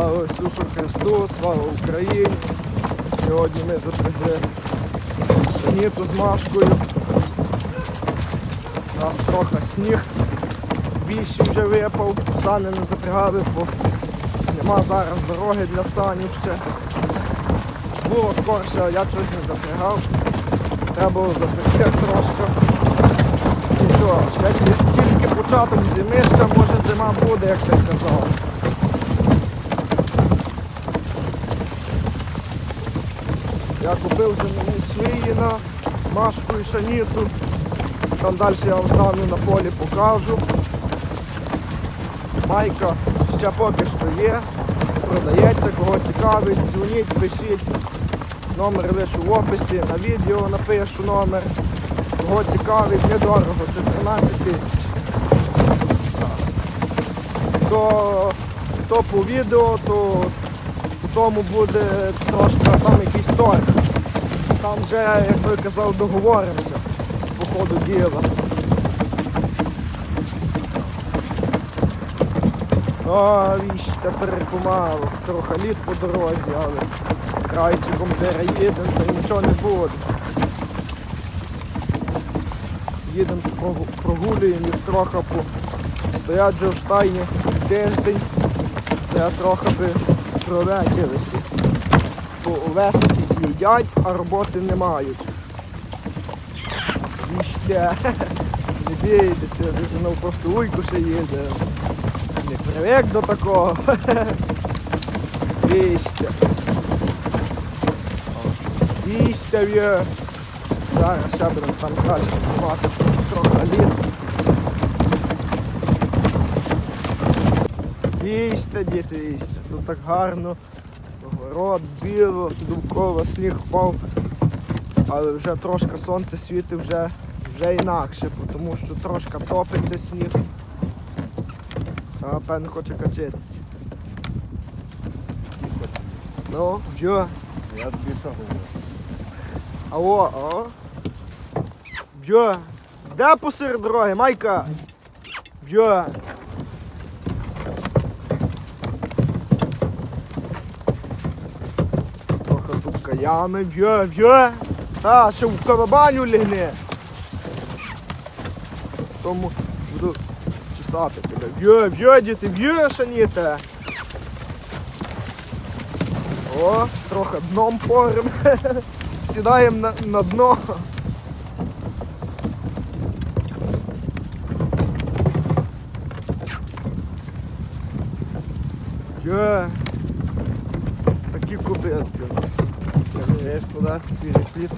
Слава Ісусу Христу, слава Україні. Сьогодні ми запрягли шаніту з Машкою. У нас трохи сніг. Більший вже випав, сани не запрягали, бо нема зараз дороги для санів ще. Було скорше, а я щось не запрягав. Треба було запрягти трошки. Нічого, ще тільки початок зими, ще може зима буде, як ти казав. Я купив вже на Машку і шаніту. Там далі я вам на полі покажу. Майка ще поки що є. Продається, кого цікавить, дзвоніть, пишіть. Номер лише в описі, на відео напишу номер. Кого цікавить, недорого, це 13 тисяч. То, то по відео, то тому буде трошки там якийсь торг. Там вже, як ви казав, договоримося по ходу діла. О, віщ, тепер помалу. Трохи лід по дорозі, але крайчиком переїдемо, та й нічого не буде. Їдемо прогулюємо їх трохи по стоять вже в стайні тиждень, де трохи би пролетілися. Бо овесики їдять, а роботи не мають. Іще. Не бійтеся, знову просто уйку ще їде. Не привик до такого. Віще. Віще в'є. Зараз ще будемо там краще знімати трохи літ. Їсте, діти, їсте. Тут так гарно. Город, біло, довкола сніг впав. Але вже трошки сонце світить вже, вже інакше, тому що трошки топиться сніг. А певно хоче качатися. Ну, що? Я тобі що говорю? Алло, о. Б'є. Де посеред дороги, Майка? Б'є. Каями, б'є, б'є. Та, ще в карабаню лягне. Тому буду чесати тебе. Б'є, б'є, діти, б'є, шаніте. О, трохи дном порим. Сідаємо на, на дно. Є. Такі кубитки. Кажеш, куди свіжий слід?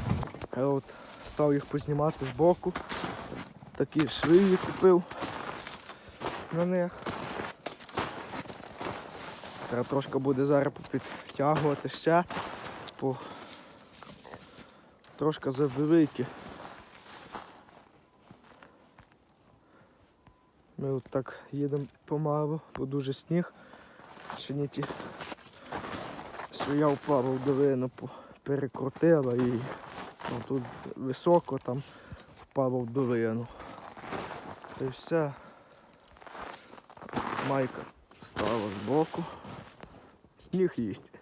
Я от став їх познімати з боку. Такі швиї купив на них. Треба трошки буде зараз підтягувати ще, бо трошки завеликі. Ми от так їдемо помалу, бо дуже сніг. Ще не ті своя впала в долину, по- перекрутила і ну, тут високо там впало в долину. Та й все. Майка стала збоку. Сніг їсть.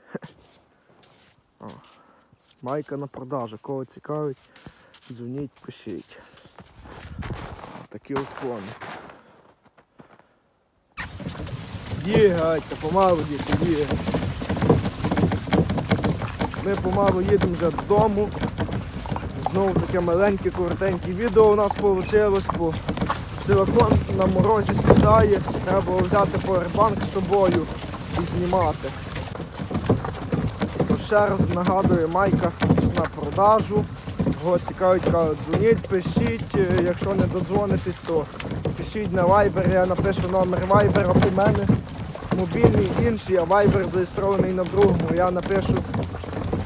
О. Майка на продажу. Кого цікавить, дзвоніть, пишіть. Такі от коні. Бігайте, помалу діти, бігайте. Ми помалу їдемо вже додому. Знову таке маленьке, коротеньке відео у нас вийшло, бо телефон на морозі сідає, треба взяти поwerbank з собою і знімати. То ще раз нагадую, майка на продажу. Кого цікавить, кажуть, дзвоніть, пишіть, Е, якщо не додзвонитесь, то пишіть на Viber, я напишу номер Viber у мене. Мобільний інший, а Viber зареєстрований на другому. Я напишу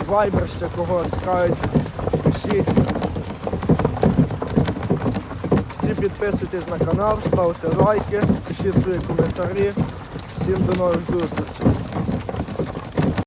Viber ще кого цікавить, пишіть. Всі підписуйтесь на канал, ставте лайки, пишіть свої коментарі. Всім до нових зустрічей.